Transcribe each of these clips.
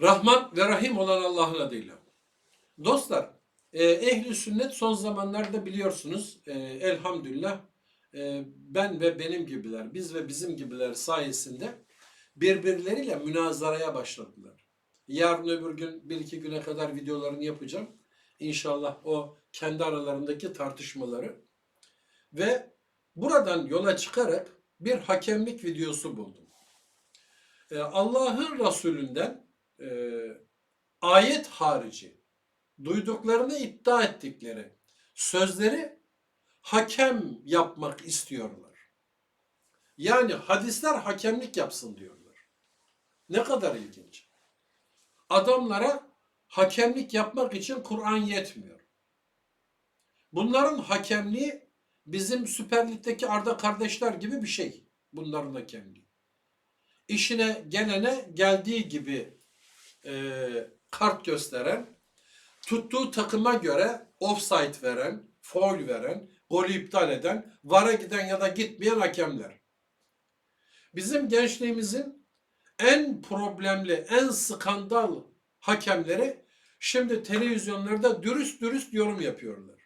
Rahman ve Rahim olan Allah'ın adıyla. Dostlar, e, ehli sünnet son zamanlarda biliyorsunuz e, elhamdülillah e, ben ve benim gibiler, biz ve bizim gibiler sayesinde birbirleriyle münazaraya başladılar. Yarın öbür gün bir iki güne kadar videolarını yapacağım. İnşallah o kendi aralarındaki tartışmaları. Ve buradan yola çıkarak bir hakemlik videosu buldum. Allah'ın Resulünden e, ayet harici duyduklarını iddia ettikleri sözleri hakem yapmak istiyorlar. Yani hadisler hakemlik yapsın diyorlar. Ne kadar ilginç. Adamlara hakemlik yapmak için Kur'an yetmiyor. Bunların hakemliği bizim Süper Lig'deki Arda kardeşler gibi bir şey. Bunların hakemliği. İşine gelene geldiği gibi e, kart gösteren, tuttuğu takıma göre offside veren, foul veren, golü iptal eden, vara giden ya da gitmeyen hakemler. Bizim gençliğimizin en problemli, en skandal hakemleri şimdi televizyonlarda dürüst dürüst yorum yapıyorlar.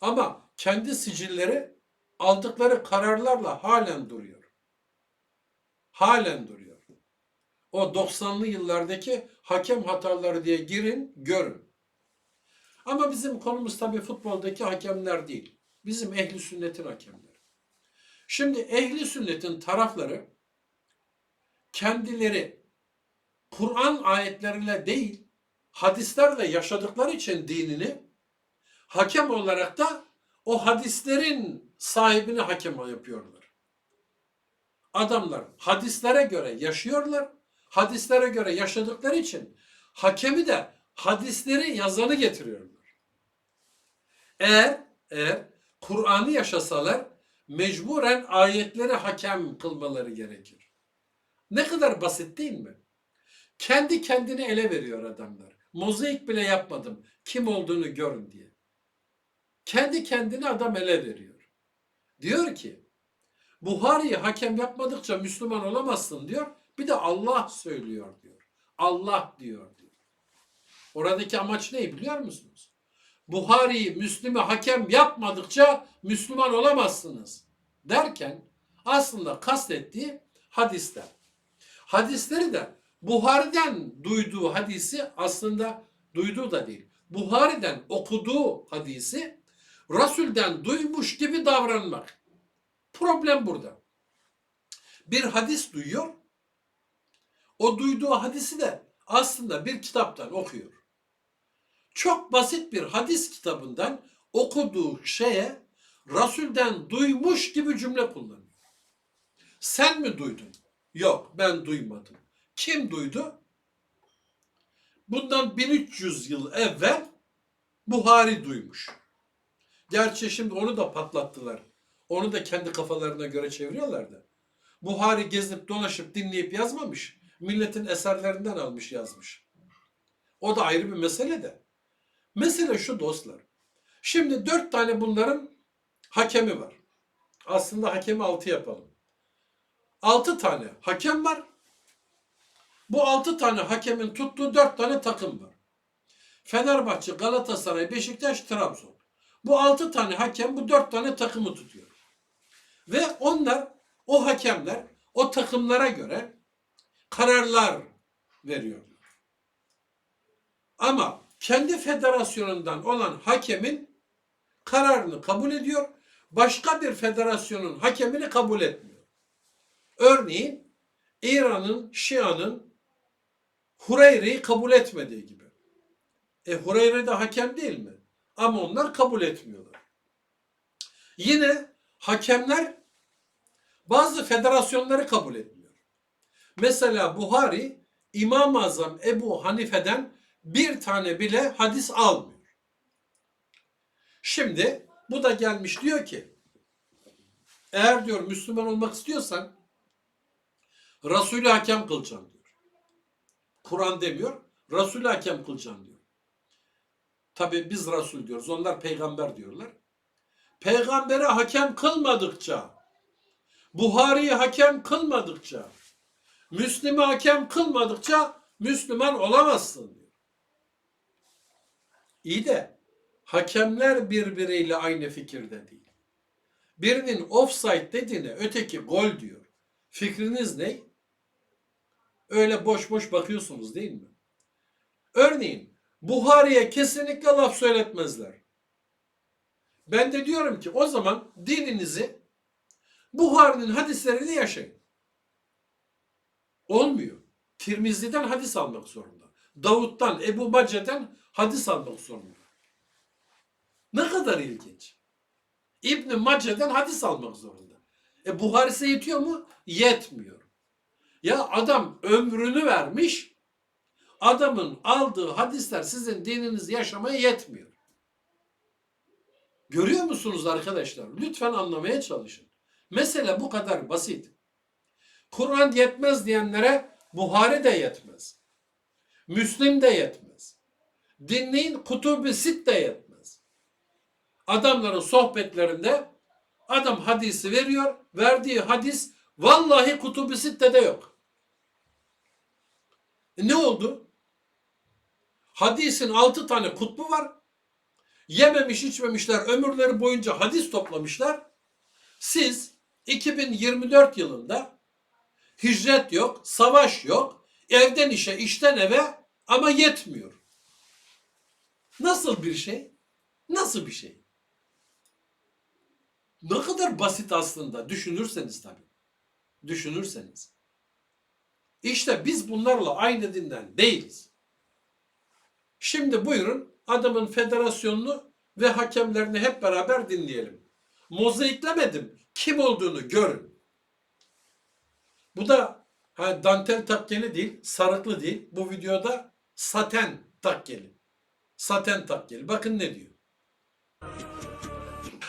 Ama kendi sicilleri aldıkları kararlarla halen duruyor. Halen duruyor. O 90'lı yıllardaki hakem hataları diye girin, görün. Ama bizim konumuz tabii futboldaki hakemler değil. Bizim ehli sünnetin hakemleri. Şimdi ehli sünnetin tarafları kendileri Kur'an ayetleriyle değil, hadislerle yaşadıkları için dinini hakem olarak da o hadislerin sahibini hakem yapıyorlar. Adamlar hadislere göre yaşıyorlar. Hadislere göre yaşadıkları için hakemi de hadisleri yazanı getiriyorlar. Eğer eğer Kur'an'ı yaşasalar mecburen ayetleri hakem kılmaları gerekir. Ne kadar basit değil mi? Kendi kendini ele veriyor adamlar. Mozaik bile yapmadım. Kim olduğunu görün diye. Kendi kendini adam ele veriyor. Diyor ki Buhari'yi hakem yapmadıkça Müslüman olamazsın diyor. Bir de Allah söylüyor diyor. Allah diyor diyor. Oradaki amaç ne biliyor musunuz? Buhari'yi Müslüm'ü hakem yapmadıkça Müslüman olamazsınız derken aslında kastettiği hadisler. Hadisleri de Buhari'den duyduğu hadisi aslında duyduğu da değil. Buhari'den okuduğu hadisi Resul'den duymuş gibi davranmak. Problem burada. Bir hadis duyuyor. O duyduğu hadisi de aslında bir kitaptan okuyor. Çok basit bir hadis kitabından okuduğu şeye Resul'den duymuş gibi cümle kullanıyor. Sen mi duydun? Yok ben duymadım. Kim duydu? Bundan 1300 yıl evvel Buhari duymuş. Gerçi şimdi onu da patlattılar. Onu da kendi kafalarına göre çeviriyorlar da. Buhari gezip dolaşıp dinleyip yazmamış. Milletin eserlerinden almış yazmış. O da ayrı bir mesele de. Mesele şu dostlar. Şimdi dört tane bunların hakemi var. Aslında hakemi altı yapalım. Altı tane hakem var. Bu altı tane hakemin tuttuğu dört tane takım var. Fenerbahçe, Galatasaray, Beşiktaş, Trabzon. Bu altı tane hakem bu dört tane takımı tutuyor. Ve onlar, o hakemler, o takımlara göre kararlar veriyorlar. Ama kendi federasyonundan olan hakemin kararını kabul ediyor, başka bir federasyonun hakemini kabul etmiyor. Örneğin İran'ın, Şia'nın Hureyre'yi kabul etmediği gibi. E Hureyre de hakem değil mi? Ama onlar kabul etmiyorlar. Yine hakemler bazı federasyonları kabul etmiyor. Mesela Buhari İmam-ı Azam Ebu Hanife'den bir tane bile hadis almıyor. Şimdi bu da gelmiş diyor ki eğer diyor Müslüman olmak istiyorsan Resulü hakem kılacaksın diyor. Kur'an demiyor. Resulü hakem kılacaksın diyor. Tabi biz Resul diyoruz. Onlar peygamber diyorlar. Peygambere hakem kılmadıkça, Buhari'yi hakem kılmadıkça, Müslim'i hakem kılmadıkça Müslüman olamazsın diyor. İyi de hakemler birbiriyle aynı fikirde değil. Birinin offside dediğine öteki gol diyor. Fikriniz ne? Öyle boş boş bakıyorsunuz değil mi? Örneğin Buhari'ye kesinlikle laf söyletmezler. Ben de diyorum ki o zaman dininizi Buhari'nin hadisleriyle yaşayın. Olmuyor. Tirmizi'den hadis almak zorunda. Davut'tan, Ebu Mace'den hadis almak zorunda. Ne kadar ilginç. İbn Mace'den hadis almak zorunda. E Buhari'se yetiyor mu? Yetmiyor. Ya adam ömrünü vermiş, adamın aldığı hadisler sizin dininizi yaşamaya yetmiyor. Görüyor musunuz arkadaşlar? Lütfen anlamaya çalışın. Mesele bu kadar basit. Kur'an yetmez diyenlere Buhari de yetmez. Müslim de yetmez. Dinleyin Kutubu Sit de yetmez. Adamların sohbetlerinde adam hadisi veriyor. Verdiği hadis vallahi Kutubu Sitte'de yok. E ne oldu? Hadisin altı tane kutbu var. Yememiş içmemişler ömürleri boyunca hadis toplamışlar. Siz 2024 yılında hicret yok, savaş yok, evden işe, işten eve ama yetmiyor. Nasıl bir şey? Nasıl bir şey? Ne kadar basit aslında düşünürseniz tabii. Düşünürseniz. İşte biz bunlarla aynı dinden değiliz. Şimdi buyurun adamın federasyonunu ve hakemlerini hep beraber dinleyelim. Mozaiklemedim. Kim olduğunu görün. Bu da ha, dantel takkeli değil, sarıklı değil. Bu videoda saten takkeli. Saten takkeli. Bakın ne diyor.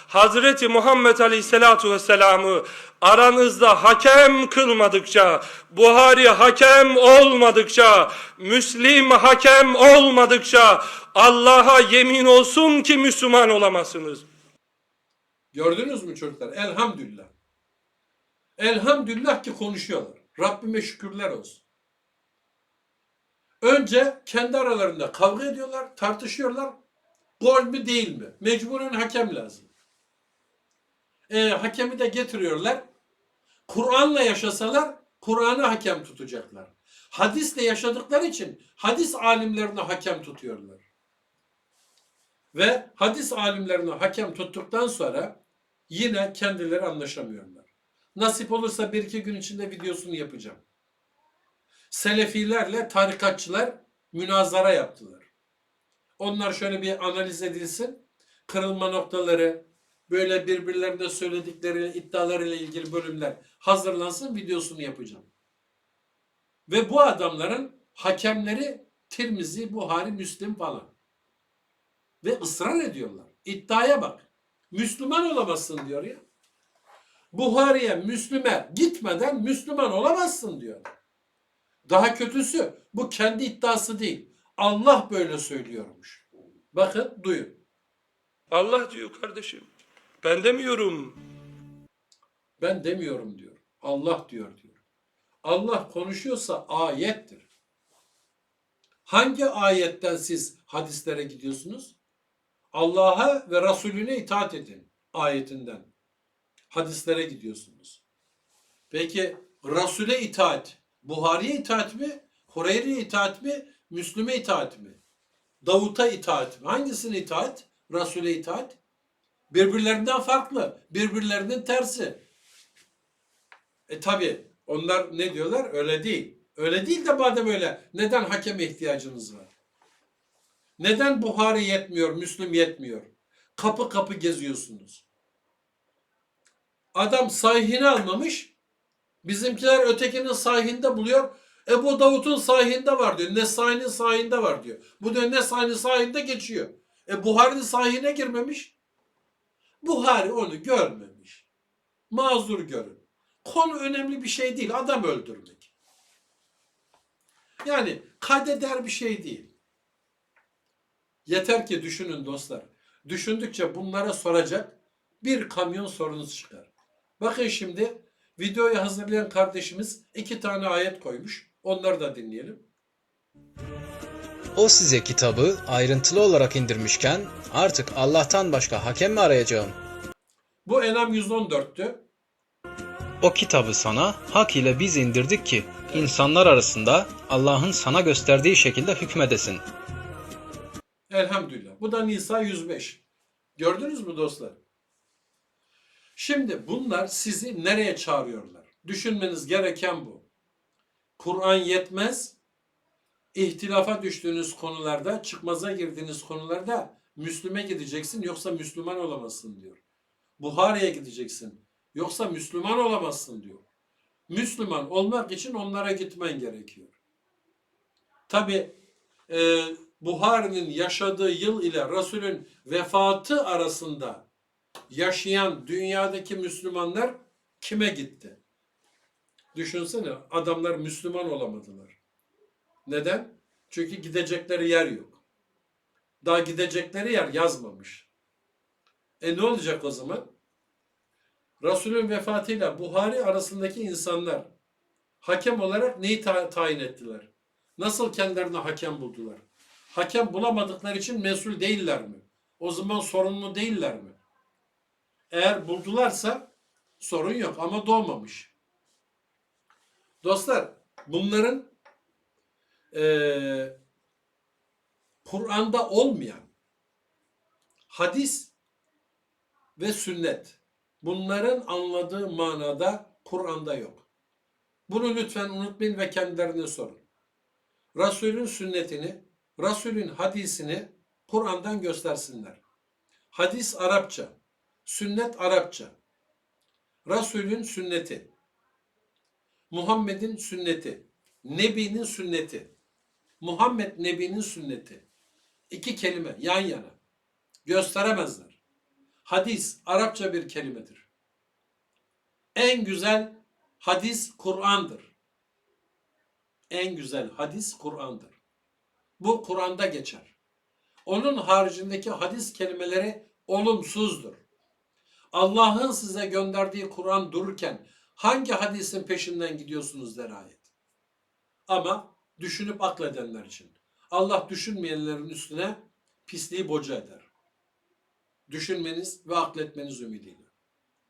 Hazreti Muhammed Aleyhisselatu Vesselam'ı aranızda hakem kılmadıkça, Buhari hakem olmadıkça, Müslim hakem olmadıkça Allah'a yemin olsun ki Müslüman olamazsınız. Gördünüz mü çocuklar? Elhamdülillah. Elhamdülillah ki konuşuyorlar. Rabbime şükürler olsun. Önce kendi aralarında kavga ediyorlar, tartışıyorlar. Gol mü değil mi? Mecburen hakem lazım. E, hakemi de getiriyorlar. Kur'an'la yaşasalar Kur'an'ı hakem tutacaklar. Hadisle yaşadıkları için hadis alimlerini hakem tutuyorlar. Ve hadis alimlerini hakem tuttuktan sonra yine kendileri anlaşamıyorlar. Nasip olursa bir iki gün içinde videosunu yapacağım. Selefilerle tarikatçılar münazara yaptılar. Onlar şöyle bir analiz edilsin. Kırılma noktaları, böyle birbirlerine söyledikleri iddialarıyla ilgili bölümler hazırlansın videosunu yapacağım. Ve bu adamların hakemleri Tirmizi, Buhari, Müslim falan. Ve ısrar ediyorlar. İddiaya bak. Müslüman olamazsın diyor ya. Buhari'ye, Müslüme gitmeden Müslüman olamazsın diyor. Daha kötüsü bu kendi iddiası değil. Allah böyle söylüyormuş. Bakın duyun. Allah diyor kardeşim. Ben demiyorum. Ben demiyorum diyor. Allah diyor diyor. Allah konuşuyorsa ayettir. Hangi ayetten siz hadislere gidiyorsunuz? Allah'a ve Resulüne itaat edin ayetinden. Hadislere gidiyorsunuz. Peki Resul'e itaat, Buhari'ye itaat mi? Hureyre'ye itaat mi? Müslüme itaat mi? Davut'a itaat mi? Hangisine itaat? Resul'e itaat? Birbirlerinden farklı. Birbirlerinin tersi. E tabi onlar ne diyorlar? Öyle değil. Öyle değil de madem öyle neden hakeme ihtiyacınız var? Neden Buhari yetmiyor, Müslüm yetmiyor? Kapı kapı geziyorsunuz. Adam sahihini almamış. Bizimkiler ötekinin sahihinde buluyor. Ebu Davud'un sahihinde var diyor. Nesai'nin sahihinde var diyor. Bu diyor Nesai'nin sahihinde geçiyor. E Buhari'nin sahihine girmemiş. Buhari onu görmemiş. Mazur görün. Konu önemli bir şey değil. Adam öldürmek. Yani kaydeder bir şey değil. Yeter ki düşünün dostlar. Düşündükçe bunlara soracak bir kamyon sorunuz çıkar. Bakın şimdi videoyu hazırlayan kardeşimiz iki tane ayet koymuş. Onları da dinleyelim. O size kitabı ayrıntılı olarak indirmişken artık Allah'tan başka hakem mi arayacağım? Bu Enam 114'tü. O kitabı sana hak ile biz indirdik ki insanlar arasında Allah'ın sana gösterdiği şekilde hükmedesin. Elhamdülillah. Bu da Nisa 105. Gördünüz mü dostlar? Şimdi bunlar sizi nereye çağırıyorlar? Düşünmeniz gereken bu. Kur'an yetmez. İhtilafa düştüğünüz konularda, çıkmaza girdiğiniz konularda Müslüme gideceksin yoksa Müslüman olamazsın diyor. Buhari'ye gideceksin yoksa Müslüman olamazsın diyor. Müslüman olmak için onlara gitmen gerekiyor. Tabi e, Buhari'nin yaşadığı yıl ile Resul'ün vefatı arasında yaşayan dünyadaki Müslümanlar kime gitti? Düşünsene adamlar Müslüman olamadılar. Neden? Çünkü gidecekleri yer yok. Daha gidecekleri yer yazmamış. E ne olacak o zaman? Resul'ün vefatıyla Buhari arasındaki insanlar hakem olarak neyi ta- tayin ettiler? Nasıl kendilerine hakem buldular? Hakem bulamadıkları için mesul değiller mi? O zaman sorumlu değiller mi? Eğer buldularsa sorun yok ama doğmamış. Dostlar bunların eee, Kur'an'da olmayan hadis ve sünnet bunların anladığı manada Kur'an'da yok. Bunu lütfen unutmayın ve kendilerine sorun. Resulün sünnetini, Resulün hadisini Kur'an'dan göstersinler. Hadis Arapça, sünnet Arapça. Resulün sünneti, Muhammed'in sünneti, Nebi'nin sünneti, Muhammed Nebi'nin sünneti. İki kelime yan yana. Gösteremezler. Hadis Arapça bir kelimedir. En güzel hadis Kur'an'dır. En güzel hadis Kur'an'dır. Bu Kur'an'da geçer. Onun haricindeki hadis kelimeleri olumsuzdur. Allah'ın size gönderdiği Kur'an dururken hangi hadisin peşinden gidiyorsunuz der ayet. Ama düşünüp akledenler için. Allah düşünmeyenlerin üstüne pisliği boca eder. Düşünmeniz ve akletmeniz ümidiyle.